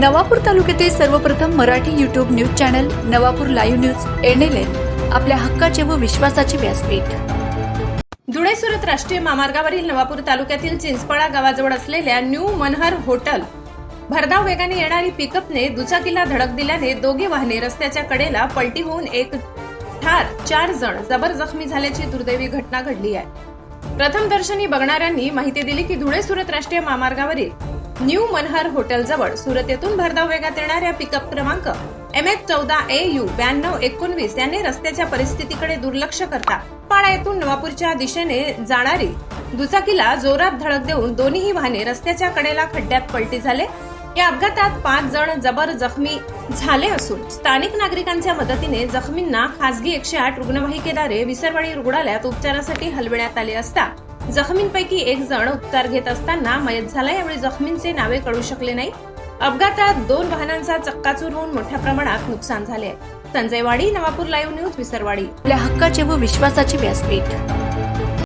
नवापूर तालुक्यातील सर्वप्रथम Marathi YouTube news channel Navapur live news NLN आपल्या हक्काचे व विश्वासाचे व्यासपीठ. धुळे सुरत राष्ट्रीय महामार्गावरील नवापूर तालुक्यातील चिंचपळा गावाजवळ असलेल्या न्यू मनहर होटल. भरधाव वेगाने येणारी पिकअपने दुचाकीला धडक दिल्याने दोघे वाहने रस्त्याच्या कडेला पलटी होऊन एक ठार चार जण जबर जखमी झाल्याची दुर्दैवी घटना घडली आहे. प्रथम दर्शनी बघणाऱ्यांनी माहिती दिली की धुळे सुरत राष्ट्रीय महामार्गावरील न्यू मनहर हॉटेलजवळ सुरत येथून भरधाव वेगात येणाऱ्या पिकअप क्रमांक एम एच चौदा ए यू ब्याण्णव एकोणवीस याने रस्त्याच्या परिस्थितीकडे दुर्लक्ष करता. पाडा येथून नवापूरच्या दिशेने जाणारी दुचाकीला जोरात धडक देऊन दोन्ही वाहने रस्त्याच्या कडेला खड्ड्यात पलटी झाले. या अपघातात पाच जण जबर जखमी झाले असून स्थानिक नागरिकांच्या मदतीने जखमींना खासगी एकशे आठ रुग्णवाहिकेद्वारे विसरवाडी रुग्णालयात उपचारासाठी हलविण्यात आले असता जखमींपैकी एक जण उपचार घेत असताना मयत झाला यावेळी जखमींचे नावे कळू शकले नाही. अपघातात दोन वाहनांचा चक्काचूर होऊन मोठ्या प्रमाणात नुकसान झाले. संजयवाडी संजय वाडी नवापूर लाईव्ह न्यूज विसरवाडी. आपल्या हक्काचे व विश्वासाचे व्यासपीठ.